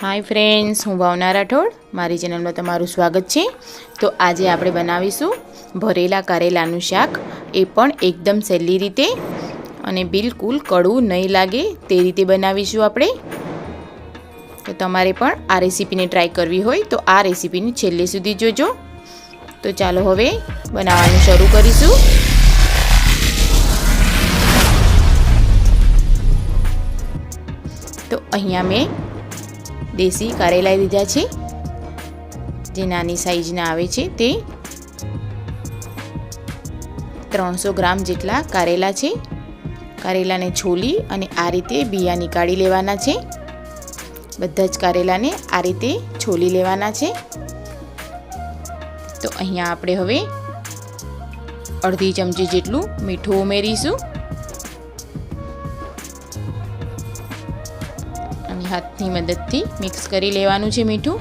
Hi friends હું ભાવના રાઠોડ. મારી ચેનલમાં તમારું સ્વાગત છે. તો આજે આપણે બનાવીશું ભરેલા કારેલાનું શાક. એ પણ એકદમ સહેલી રીતે અને બિલકુલ કડવું નહીં લાગે તે રીતે બનાવીશું આપણે. તો તમારે પણ આ રેસીપીને ટ્રાય કરવી હોય તો આ રેસીપીને છેલ્લે સુધી જોજો. તો ચાલો હવે બનાવવાનું શરૂ કરીશું. તો અહીંયા મેં દેશી કારેલા લીધા છે. જે નાની સાઈઝના આવે છે તે ત્રણસો ગ્રામ જેટલા કારેલા છે. કારેલાને છોલી અને આ રીતે બિયા નીકાળી લેવાના છે. બધા જ કારેલાને આ રીતે છોલી લેવાના છે. તો અહીંયા આપણે હવે અડધી ચમચી જેટલું મીઠું ઉમેરીશું. હાથની મદદથી મિક્સ કરી લેવાનું છે મીઠું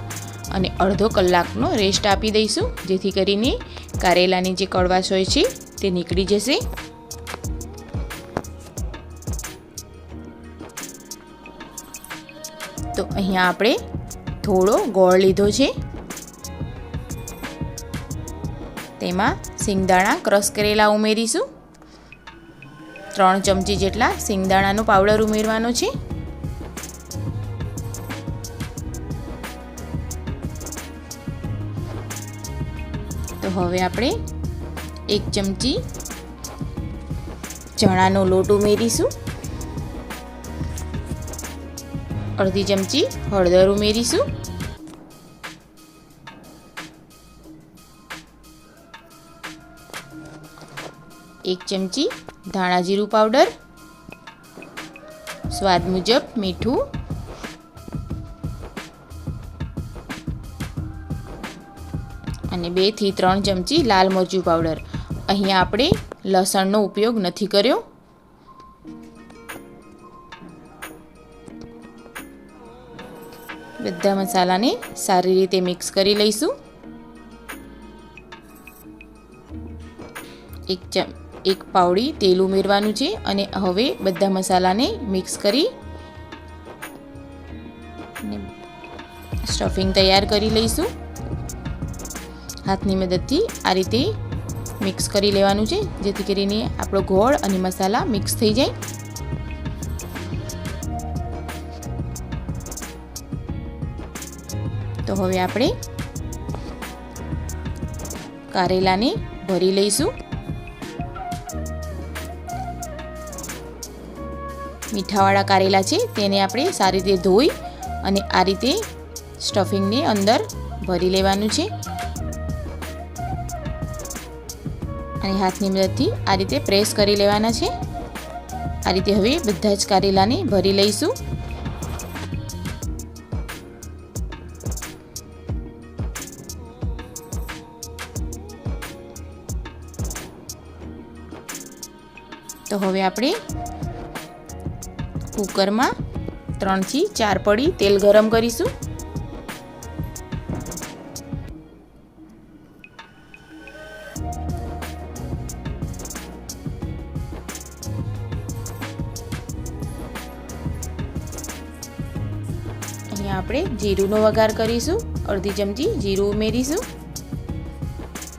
અને અડધો કલાકનો રેસ્ટ આપી દઈશું, જેથી કરીને કારેલાની જે કડવાશ હોય છે તે નીકળી જશે. તો અહીંયા આપણે થોડો ગોળ લીધો છે. તેમાં સિંગદાણા ક્રશ કરેલા ઉમેરીશું. ત્રણ ચમચી જેટલા સિંગદાણાનો પાવડર ઉમેરવાનો છે. તો હવે આપણે એક ચમચી ચણાનો લોટ ઉમેરીશું. અડધી ચમચી હળદર ઉમેરીશું. એક ચમચી ધાણા જીરું પાવડર. સ્વાદ મુજબ મીઠું અને બેથી ત્રણ ચમચી લાલ મરચું પાવડર અહીંયા આપણે લસણનો ઉપયોગ નથી કર્યો. બધા મસાલાને સારી રીતે મિક્સ કરી લઈશું. એક ચમ, એક પાવડી તેલ ઉમેરવાનું છે અને હવે બધા મસાલાને મિક્સ કરી સ્ટફિંગ તૈયાર કરી લઈશું. હાથની મદદથી આ રીતે મિક્સ કરી લેવાનું છે. જેથી કરીને આપણો ગોળ અને મસાલા મિક્સ થઈ જાય. તો હવે આપણે કારેલાને ભરી લઈશું. મીઠાવાળા કારેલા છે તેને આપણે સારી રીતે ધોઈ અને આ રીતે સ્ટફિંગને અંદર ભરી લેવાનું છે. અને હાથની મદદથી આ રીતે પ્રેસ કરી લેવાના છે. આ રીતે હવે બધા જ કારેલાને ભરી લઈશું. તો હવે આપણે કુકરમાં ત્રણથી ચાર પડી તેલ ગરમ કરીશું. અહીંયા આપણે જીરુંનો વઘાર કરીશું. અડધી ચમચી જીરું ઉમેરીશું.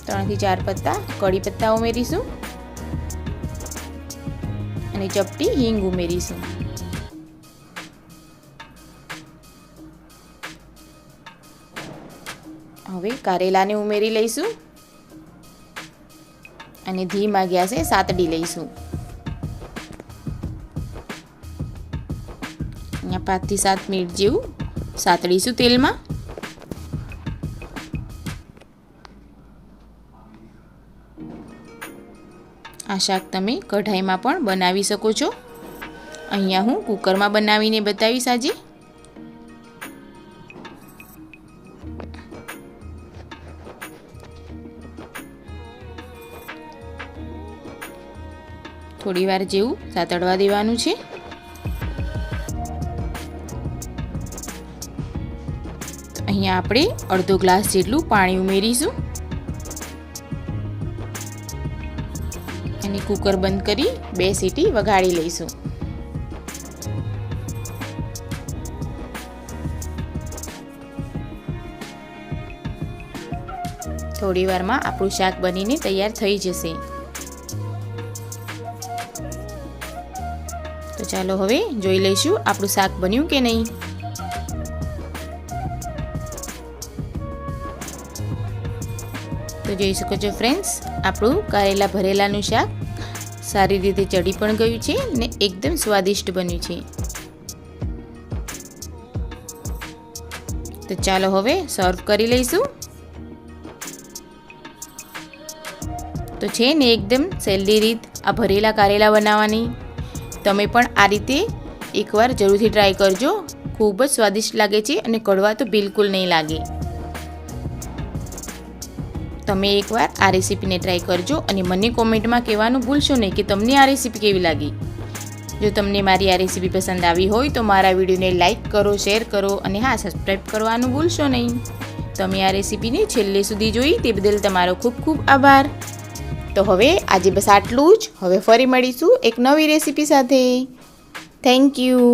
ત્રણથી ચાર પત્તા કડી પત્તા ઉમેરીશું. અને ચપટી હિંગ ઉમેરીશું. હવે કારેલાને ઉમેરી લઈશું. અને ધીમા ગેસે સાતડી લઈશું. અહીંયા પાંચથી સાત મિનિટ જેવું સાતડીશું તેલમાં. આ શાક તમે કઢાઈમાં પણ બનાવી શકો છો. અહીંયા હું કુકરમાં બનાવીને બતાવીશ આજે. થોડી વાર જેવું સાતડવા દેવાનું છે. અહીંયા આપણે અડધો ગ્લાસ જેટલું પાણી ઉમેરીશું. અને કુકર બંધ કરી બે સીટી વગાડી લઈશું. થોડી વારમાં આપણું શાક બનીને તૈયાર થઈ જશે. તો ચાલો હવે જોઈ લઈશું આપણું શાક બન્યું કે નહીં. તો જોઈ શકો છો ફ્રેન્ડ્સ આપણું કારેલા ભરેલાનું શાક સારી રીતે ચડી પણ ગયું છે ને એકદમ સ્વાદિષ્ટ બન્યું છે. તો ચાલો હવે સર્વ કરી લઈશું. તો છે ને એકદમ સહેલી રીત આ ભરેલા કારેલા બનાવવાની. તમે પણ આ રીતે એકવાર જરૂરથી ટ્રાય કરજો. ખૂબ જ સ્વાદિષ્ટ લાગે છે અને કડવા તો બિલકુલ નહીં લાગે. તમે એકવાર આ રેસીપીને ટ્રાય કરજો અને મને કોમેન્ટમાં કહેવાનું ભૂલશો નહીં કે તમને આ રેસીપી કેવી લાગી. જો તમને મારી આ રેસીપી પસંદ આવી હોય તો મારા વિડીયોને લાઇક કરો શેર કરો અને હા સબસ્ક્રાઈબ કરવાનું ભૂલશો નહીં. તમે આ રેસીપીને છેલ્લે સુધી જોઈ તે બદલ તમારો ખૂબ ખૂબ આભાર. તો હવે આજે બસ આટલું જ. હવે ફરી મળીશું એક નવી રેસીપી સાથે. Thank you